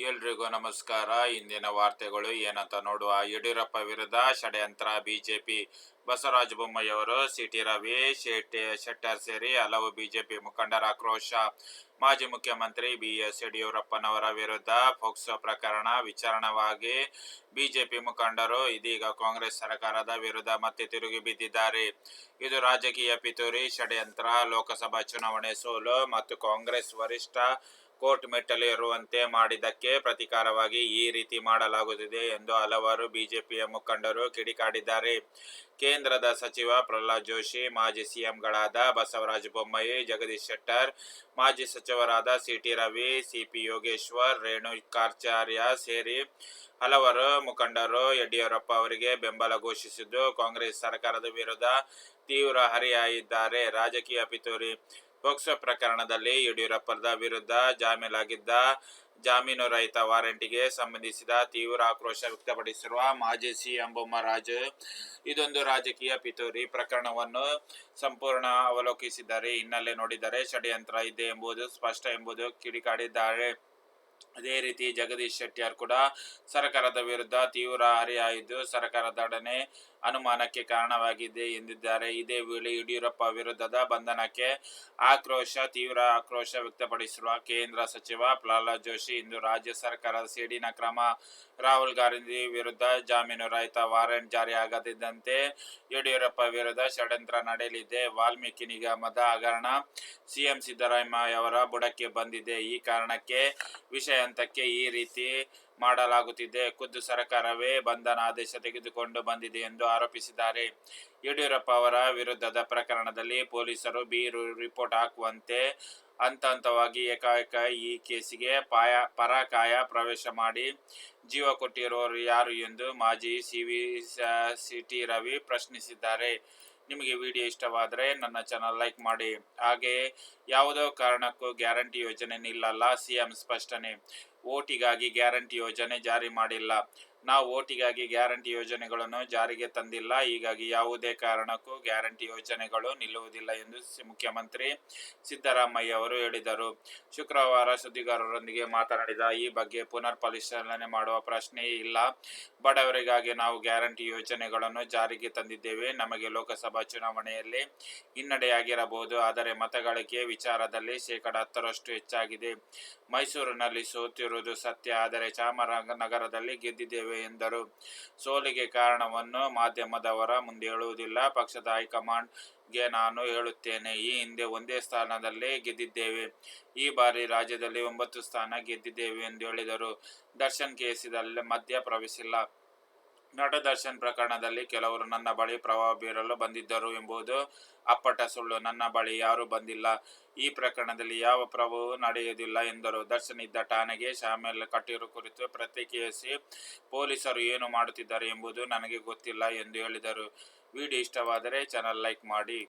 ಎಲ್ರಿಗೂ ನಮಸ್ಕಾರ. ಇಂದಿನ ವಾರ್ತೆಗಳು ಏನಂತ ನೋಡುವ. ಯಡಿಯೂರಪ್ಪ ವಿರುದ್ಧ ಷಡ್ಯಂತ್ರ ಬಿಜೆಪಿ. ಬಸವರಾಜ ಬೊಮ್ಮಾಯಿಯವರು, ಸಿಟಿ ರವಿ, ಶೆಟ್ಟಿ, ಶೆಟ್ಟರ್ ಸೇರಿ ಹಲವು ಬಿಜೆಪಿ ಮುಖಂಡರ ಆಕ್ರೋಶ. ಮಾಜಿ ಮುಖ್ಯಮಂತ್ರಿ ಬಿ ಎಸ್ ಯಡಿಯೂರಪ್ಪನವರ ವಿರುದ್ಧ ಫೋಕ್ಸೋ ಪ್ರಕರಣ ವಿಚಾರಣವಾಗಿ ಬಿಜೆಪಿ ಮುಖಂಡರು ಇದೀಗ ಕಾಂಗ್ರೆಸ್ ಸರ್ಕಾರದ ವಿರುದ್ಧ ಮತ್ತೆ ತಿರುಗಿ ಬಿದ್ದಿದ್ದಾರೆ. ಇದು ರಾಜಕೀಯ ಪಿತೂರಿ, ಷಡ್ಯಂತ್ರ, ಲೋಕಸಭಾ ಚುನಾವಣೆ ಸೋಲು ಮತ್ತು ಕಾಂಗ್ರೆಸ್ ವರಿಷ್ಠ ಕೋರ್ಟ್ ಮೆಟ್ಟಲೇರುವಂತೆ ಮಾಡಿದ್ದಕ್ಕೆ ಪ್ರತಿಕಾರವಾಗಿ ಈ ರೀತಿ ಮಾಡಲಾಗುತ್ತಿದೆ ಎಂದು ಹಲವಾರು ಬಿಜೆಪಿಯ ಮುಖಂಡರು ಕಿಡಿಕಾಡಿದ್ದಾರೆ ಕೇಂದ್ರದ ಸಚಿವ ಪ್ರಹ್ಲಾದ್ ಜೋಶಿ, ಮಾಜಿ ಸಿಎಂಗಳಾದ ಬಸವರಾಜ ಬೊಮ್ಮಾಯಿ, ಜಗದೀಶ್ ಶೆಟ್ಟರ್, ಮಾಜಿ ಸಚಿವರಾದ ಸಿಟಿ ರವಿ, ಸಿಪಿ ಯೋಗೇಶ್ವರ್, ರೇಣುಕಾಚಾರ್ಯ ಸೇರಿ ಹಲವರು ಮುಖಂಡರು ಯಡಿಯೂರಪ್ಪ ಅವರಿಗೆ ಬೆಂಬಲ ಘೋಷಿಸಿದ್ದು, ಕಾಂಗ್ರೆಸ್ ಸರ್ಕಾರದ ವಿರುದ್ಧ ತೀವ್ರ ಹರಿಹಾಯಿದ್ದಾರೆ ರಾಜಕೀಯ ಪಿತೂರಿ ಪೋಕ್ಸೋ ಪ್ರಕರಣದಲ್ಲಿ ಯಡಿಯೂರಪ್ಪರದ ವಿರುದ್ಧ ಜಾಮೀಲಾಗಿದ್ದ ಜಾಮೀನು ರಹಿತ ವಾರಂಟಿಗೆ ಸಂಬಂಧಿಸಿದ ತೀವ್ರ ಆಕ್ರೋಶ ವ್ಯಕ್ತಪಡಿಸಿರುವ ಮಾಜಿ ಸಿಎಂ ಬೊಮ್ಮರಾಜ್, ಇದೊಂದು ರಾಜಕೀಯ ಪಿತೂರಿ ಪ್ರಕರಣವನ್ನು ಸಂಪೂರ್ಣ ಅವಲೋಕಿಸಿದ್ದಾರೆ ಹಿನ್ನೆಲೆ ನೋಡಿದರೆ ಷಡ್ಯಂತ್ರ ಇದೆ ಎಂಬುದು ಸ್ಪಷ್ಟ ಎಂಬುದು ಕಿಡಿಕಾಡಿದ್ದಾರೆ. ಅದೇ ರೀತಿ ಜಗದೀಶ್ ಶೆಟ್ಟಿಯರ್ ಕೂಡ ಸರ್ಕಾರದ ವಿರುದ್ಧ ತೀವ್ರ ಹರಿಹಾಯ್ದು ಸರ್ಕಾರದೊಡನೆ ಅನುಮಾನಕ್ಕೆ ಕಾರಣವಾಗಿದೆ ಎಂದಿದ್ದಾರೆ. ಇದೇ ವೇಳೆ ಯಡಿಯೂರಪ್ಪ ವಿರುದ್ಧದ ಬಂಧನಕ್ಕೆ ಆಕ್ರೋಶ, ತೀವ್ರ ಆಕ್ರೋಶ ವ್ಯಕ್ತಪಡಿಸಿರುವ ಕೇಂದ್ರ ಸಚಿವ ಪ್ರಹ್ಲಾದ್ ಜೋಶಿ ಇಂದು ರಾಜ್ಯ ಸರ್ಕಾರದ ಸೇಡಿನ ಕ್ರಮ ರಾಹುಲ್ ಗಾಂಧಿ ವಿರುದ್ಧ ಜಾಮೀನು ರಹಿತ ವಾರೆಂಟ್ ಜಾರಿಯಾಗದಿದ್ದಂತೆ ಯಡಿಯೂರಪ್ಪ ವಿರುದ್ಧ ಷಡ್ಯಂತ್ರ ನಡೆಯಲಿದೆ. ವಾಲ್ಮೀಕಿ ನಿಗಮದ ಹಗರಣ ಸಿಎಂ ಸಿದ್ದರಾಮಯ್ಯ ಅವರ ಬುಡಕ್ಕೆ ಬಂದಿದೆ. ಈ ಕಾರಣಕ್ಕೆ ವಿಷಯ ಹಂತಕ್ಕೆ ಈ ರೀತಿ ಮಾಡಲಾಗುತ್ತಿದೆ. ಖುದ್ದು ಸರ್ಕಾರವೇ ಬಂಧನ ಆದೇಶ ತೆಗೆದುಕೊಂಡು ಬಂದಿದೆ ಎಂದು ಆರೋಪಿಸಿದ್ದಾರೆ. ಯಡಿಯೂರಪ್ಪ ಅವರ ವಿರುದ್ಧದ ಪ್ರಕರಣದಲ್ಲಿ ಪೊಲೀಸರು ಬೀರು ರಿಪೋರ್ಟ್ ಹಾಕುವಂತೆ ಹಂತ ಹಂತವಾಗಿ ಏಕಾಏಕ ಈ ಕೇಸಿಗೆ ಪಾಯ, ಪರಾಕಾಯ ಪ್ರವೇಶ ಮಾಡಿ ಜೀವ ಕೊಟ್ಟಿರೋರು ಯಾರು ಎಂದು ಮಾಜಿ ಸಿ ವಿ ಸಿಟಿ ರವಿ ಪ್ರಶ್ನಿಸಿದ್ದಾರೆ. ನಿಮಗೆ ವಿಡಿಯೋ ಇಷ್ಟವಾದರೆ ನನ್ನ ಚಾನಲ್ ಲೈಕ್ ಮಾಡಿ. ಹಾಗೆ ಯಾವುದೋ ಕಾರಣಕ್ಕೂ ಗ್ಯಾರಂಟಿ ಯೋಜನೆ ನಿಲ್ಲಲ್ಲ, ಸಿಎಂ ಸ್ಪಷ್ಟನೆ. ಓಟಿಗಾಗಿ ಗ್ಯಾರಂಟಿ ಯೋಜನೆ ಜಾರಿ ಮಾಡಿಲ್ಲ. ನಾವು ಓಟಿಗಾಗಿ ಗ್ಯಾರಂಟಿ ಯೋಜನೆಗಳನ್ನು ಜಾರಿಗೆ ತಂದಿಲ್ಲ. ಹೀಗಾಗಿ ಯಾವುದೇ ಕಾರಣಕ್ಕೂ ಗ್ಯಾರಂಟಿ ಯೋಜನೆಗಳು ನಿಲ್ಲುವುದಿಲ್ಲ ಎಂದು ಮುಖ್ಯಮಂತ್ರಿ ಸಿದ್ದರಾಮಯ್ಯ ಅವರು ಹೇಳಿದರು. ಶುಕ್ರವಾರ ಸುದ್ದಿಗಾರರೊಂದಿಗೆ ಮಾತನಾಡಿದ ಈ ಬಗ್ಗೆ ಪುನರ್ ಪರಿಶೀಲನೆ ಮಾಡುವ ಪ್ರಶ್ನೆಯೇ ಇಲ್ಲ. ಬಡವರಿಗಾಗಿ ನಾವು ಗ್ಯಾರಂಟಿ ಯೋಜನೆಗಳನ್ನು ಜಾರಿಗೆ ತಂದಿದ್ದೇವೆ. ನಮಗೆ ಲೋಕಸಭಾ ಚುನಾವಣೆಯಲ್ಲಿ ಹಿನ್ನಡೆಯಾಗಿರಬಹುದು. ಆದರೆ ಮತಗಳಿಕೆ ವಿಚಾರದಲ್ಲಿ ಶೇಕಡ ಹತ್ತರಷ್ಟು ಹೆಚ್ಚಾಗಿದೆ. ಮೈಸೂರಿನಲ್ಲಿ ಸೋತಿರುವುದು ಸತ್ಯ. ಆದರೆ ಚಾಮರಾಜನಗರದಲ್ಲಿ ಗೆದ್ದಿದ್ದೇವೆ ಎಂದರು. ಸೋಲಿಗೆ ಕಾರಣವನ್ನು ಮಾಧ್ಯಮದವರ ಮುಂದೆ ಹೇಳುವುದಿಲ್ಲ. ಪಕ್ಷದ ಹೈಕಮಾಂಡ್ ಗೆ ನಾನು ಹೇಳುತ್ತೇನೆ, ಈ ಹಿಂದೆ ಒಂದೇ ಸ್ಥಾನದಲ್ಲಿ ಗೆದ್ದಿದ್ದೇವೆ. ಈ ಬಾರಿ ರಾಜ್ಯದಲ್ಲಿ ಒಂಬತ್ತು ಸ್ಥಾನ ಗೆದ್ದಿದ್ದೇವೆ ಎಂದು ಹೇಳಿದರು. ದರ್ಶನ್ ಕೇಸಿದಲ್ಲಿ ಮಧ್ಯ ಪ್ರವೇಶಿಲ್ಲ ನಟ ದರ್ಶನ್ ಪ್ರಕರಣದಲ್ಲಿ ಕೆಲವರು ನನ್ನ ಬಳಿ ಪ್ರಭಾವ ಬೀರಲು ಬಂದಿದ್ದರು ಎಂಬುದು ಅಪ್ಪಟ ಸುಳ್ಳು. ನನ್ನ ಬಳಿ ಯಾರೂ ಬಂದಿಲ್ಲ. ಈ ಪ್ರಕರಣದಲ್ಲಿ ಯಾವ ಪ್ರಭಾವವೂ ನಡೆಯುವುದಿಲ್ಲ ಎಂದರು. ದರ್ಶನ್ ಇದ್ದ ಠಾಣೆಗೆ ಶಾಮಿಲ್ ಕಟ್ಟಿರು ಕುರಿತು ಪ್ರತಿಕ್ರಿಯಿಸಿ ಪೊಲೀಸರು ಏನು ಮಾಡುತ್ತಿದ್ದಾರೆ ಎಂಬುದು ನನಗೆ ಗೊತ್ತಿಲ್ಲ ಎಂದು ಹೇಳಿದರು. ವಿಡಿಯೋ ಇಷ್ಟವಾದರೆ ಚಾನಲ್ ಲೈಕ್ ಮಾಡಿ.